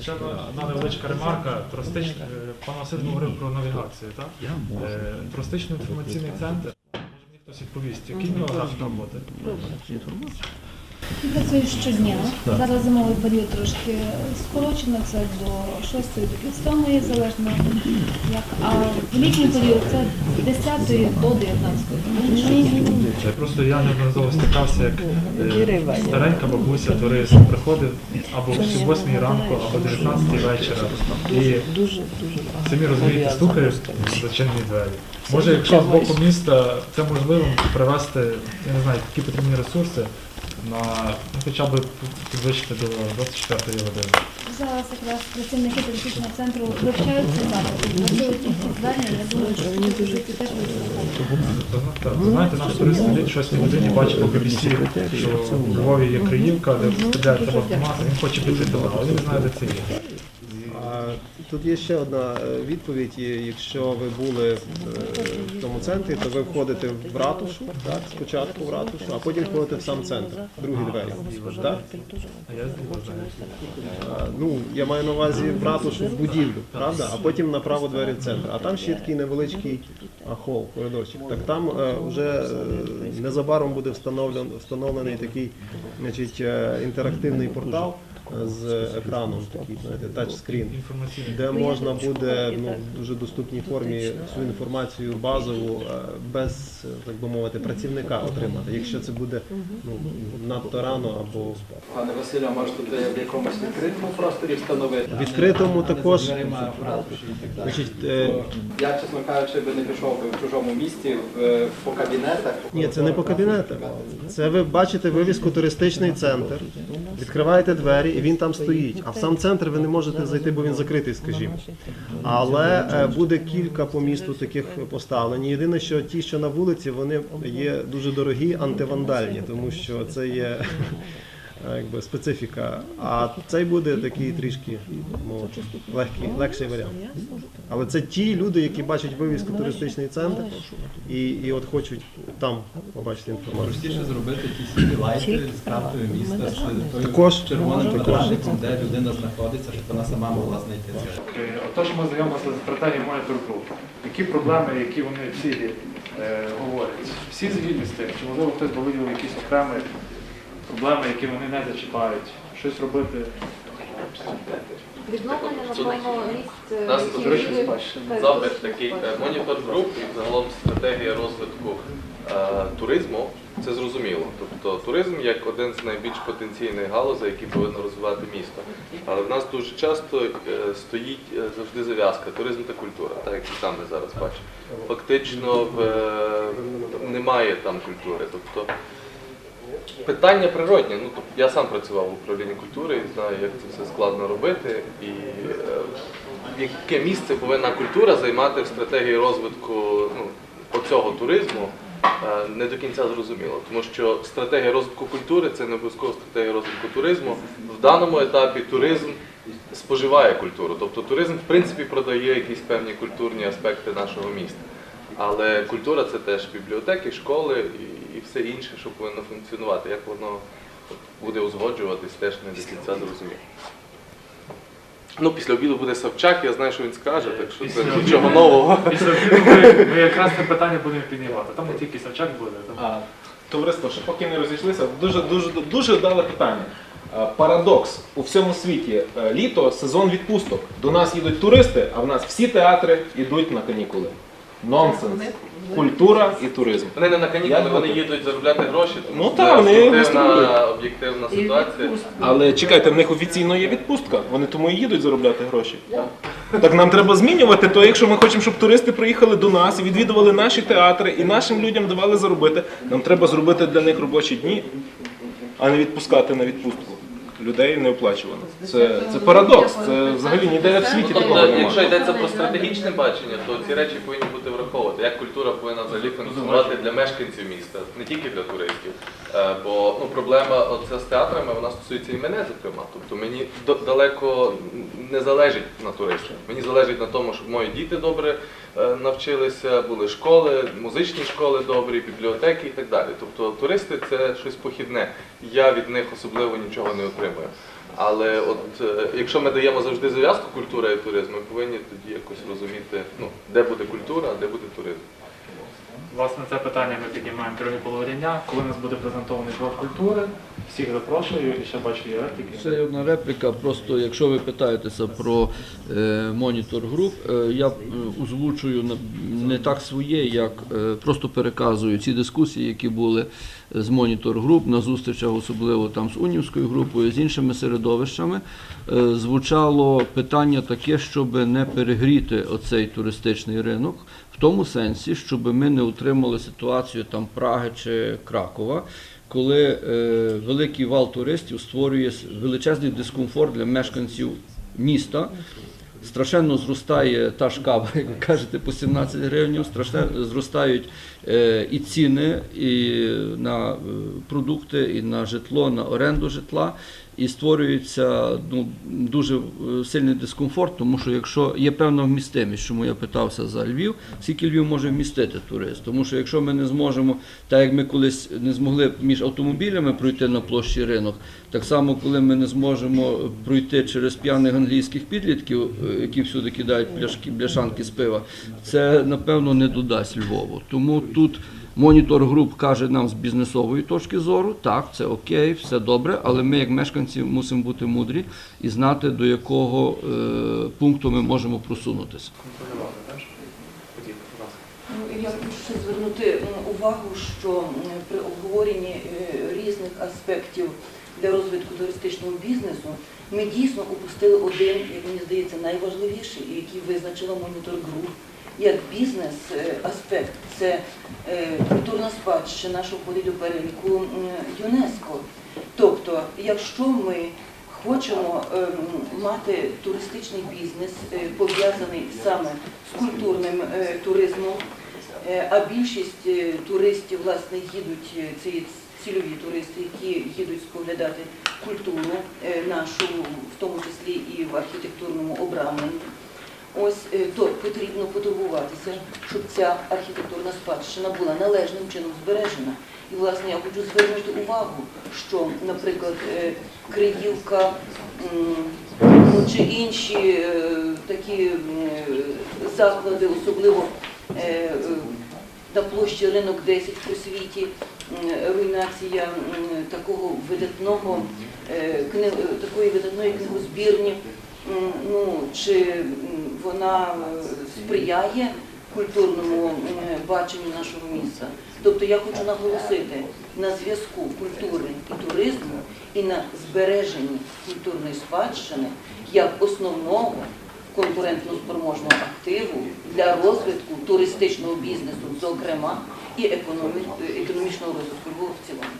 Ще одна- невеличка ремарка. Туристич... е, Пан Василь говорив про навігацію, так? Тростичний Туристично-інформаційний центр. Може мені хтось відповість, який в нього графік роботи? Він працює щодня. Зараз зимовий період трошки скорочено, це до 6 до пів залежно як. А в літній період це з 10 до 19. Це Просто я неодноразово стикався, як е, старенька бабуся, турист приходив або в 8 ранку, або 19 вечора. І самі розумієте, стукають в зачинені двері. Може, якщо з боку міста це можливо привести, я не знаю, які потрібні ресурси на ну, хоча б підвищити до 24 години. Зараз якраз працівники туристичного центру вивчають ці запити, працюють ті звернення. Я думаю, що ці позиції теж будуть ви знаєте, наш турист сидить щось 6 годині, бачить по BBC, що в Львові є Криївка, де треба автомат, він хоче піти до але він не знає, де це є. Тут є ще одна е, відповідь. Якщо ви були в, е, тому центрі, то ви входите в ратушу, так, спочатку в ратушу, а потім входите в сам центр, другі двері. Так? Ну, я маю на увазі в ратушу в будівлю, правда? А потім направо двері в центр. А там ще такий невеличкий хол, коридорчик. Так там е, вже незабаром буде встановлен, встановлений такий значить, інтерактивний портал з екраном, такий, знаєте, тачскрін. Де можна буде ну, в дуже доступній формі всю інформацію базову е, без, е, так би мовити, працівника отримати, якщо це буде ну, надто рано або Пане Василю, може тут в якомусь відкритому просторі встановити? відкритому також. Значить, е, Я, чесно кажучи, би не пішов би в чужому місті в, по кабінетах. ні, це не по кабінетах. Це ви бачите вивіску туристичний центр, відкриваєте двері і він там стоїть. А в сам центр ви не можете зайти, бо він закритий, скажімо. Але е, буде кілька по місту таких поставлені. Єдине, що ті, що на вулиці, вони є дуже дорогі, антивандальні, тому що це є якби специфіка. А цей буде такий трішки ну, легкий, легший варіант. Але це ті люди, які бачать вивіску туристичний центр і, і от хочуть там побачити інформацію. Простіше зробити якісь лайти з картою міста, з тою Також. червоним квадратиком, де людина знаходиться, щоб вона сама могла знайти це. Е, Отож ми знайомилися з стратегією Monitor Group. Які проблеми, які вони цілі е, говорять? Всі згідні з тим, чи можливо хтось би виділив якісь окремі проблеми, які вони не зачіпають, щось робити. Відновлення, речі, були спадщина. перед- Запит такий е, монітор груп і загалом стратегія розвитку е, туризму. Це зрозуміло. Тобто туризм як один з найбільш потенційних галузей, які повинно розвивати місто. Але в нас дуже часто е, стоїть е, завжди зав'язка туризм та культура, так як і сам ми зараз бачимо. Фактично в, е, немає там культури. Тобто Питання природні. Ну, тобто я сам працював в управлінні культури і знаю, як це все складно робити. І е, яке місце повинна культура займати в стратегії розвитку ну, оцього туризму, е, не до кінця зрозуміло. Тому що стратегія розвитку культури це не обов'язково стратегія розвитку туризму. В даному етапі туризм споживає культуру. Тобто туризм, в принципі, продає якісь певні культурні аспекти нашого міста. Але культура це теж бібліотеки, школи і, і все інше, що повинно функціонувати. Як воно буде узгоджуватись, теж не до кінця зрозуміло. Ну, після обіду буде Савчак, я знаю, що він скаже, так що це Після нічого обіду. нового. Після обіду ми, ми якраз це питання будемо піднімати. Там не тільки Савчак буде. Там. А, Товариство, ще поки не розійшлися, дуже дуже дуже вдале питання. А, Парадокс у всьому світі е, літо сезон відпусток. До нас їдуть туристи, а в нас всі театри йдуть на канікули. Нонсенс. Культура і туризм. Вони не на канікули, вони їдуть заробляти гроші, тому Ну це вони об'єктивна, об'єктивна ситуація. Але чекайте, в них офіційно є відпустка. Вони тому і їдуть заробляти гроші. Так нам треба змінювати, то якщо ми хочемо, щоб туристи приїхали до нас і відвідували наші театри і нашим людям давали заробити, нам треба зробити для них робочі дні, а не відпускати на відпустку. Людей не оплачувано. Це, це парадокс. Це взагалі ніде в світі такого Тобто, якщо немає. йдеться про стратегічне бачення, то ці речі повинні бути враховувати. Як культура повинна взагалі функціонувати для мешканців міста, не тільки для туристів. Е, Бо ну, проблема оце з театрами вона стосується і мене, зокрема. Тобто мені до- далеко не залежить на туристах. Мені залежить на тому, щоб мої діти добре навчилися, були школи, музичні школи добрі, бібліотеки і так далі. Тобто туристи це щось похідне. Я від них особливо нічого не отримую. Але от е, якщо ми даємо завжди зав'язку культура і туризм, ми повинні тоді якось розуміти, ну, де буде культура, а де буде туризм. Власне, це питання ми піднімаємо в другій половині дня, коли у нас буде презентований блок культури. Всіх запрошую і ще бачу є репліки. Це одна репліка. Просто якщо ви питаєтеся про е, монітор груп, е, я е, озвучую не так своє, як е, просто переказую ці дискусії, які були з монітор груп на зустрічах, особливо там з унівською групою, з іншими середовищами. Е, звучало питання таке, щоб не перегріти оцей туристичний ринок. Тому сенсі, щоб ми не утримали ситуацію там Праги чи Кракова, коли е, великий вал туристів створює величезний дискомфорт для мешканців міста. Страшенно зростає та ж кава, як ви кажете, по 17 гривень, страшно зростають е, і ціни і на е, продукти, і на житло, на оренду житла. І створюється ну, дуже е, сильний дискомфорт, тому що якщо є певна вмістимість, чому я питався за Львів, скільки Львів може вмістити турист? Тому що якщо ми не зможемо, так як ми колись не змогли між автомобілями пройти на площі ринок, так само, коли ми не зможемо пройти через п'яних англійських підлітків, е, які всюди кидають пляшки, бляшанки з пива, це напевно не додасть Львову. Тому тут монітор груп каже нам з бізнесової точки зору, так, це окей, все добре, але ми, як мешканці, мусимо бути мудрі і знати, до якого е, пункту ми можемо просунутися. Ну, Я хочу ще звернути увагу, що при обговоренні е, різних аспектів для розвитку туристичного бізнесу ми дійсно упустили один, як мені здається, найважливіший, і який визначила монітор груп. Як бізнес-аспект, це е, культурна спадщина, що входить до переліку ЮНЕСКО. Тобто, якщо ми хочемо ем, мати туристичний бізнес, е, пов'язаний саме з культурним е, туризмом, е, а більшість е, туристів власне їдуть, е, це цільові туристи, які їдуть споглядати культуру е, нашу, в тому числі і в архітектурному обрамленні. Ось е, то потрібно потурбуватися, щоб ця архітектурна спадщина була належним чином збережена. І власне я хочу звернути увагу, що, наприклад, е, Криївка ну, чи інші е, такі е, заклади, особливо е, е, на площі ринок 10 у світі, руйнація такого видатного е, е, такої видатної книгозбірні. М, Ну чи вона е, сприяє культурному баченню нашого міста? Тобто я хочу наголосити на зв'язку культури і туризму і на збереженні культурної спадщини як основного конкурентно-спроможного активу для розвитку туристичного бізнесу, зокрема, і економічного розвитку в цілому.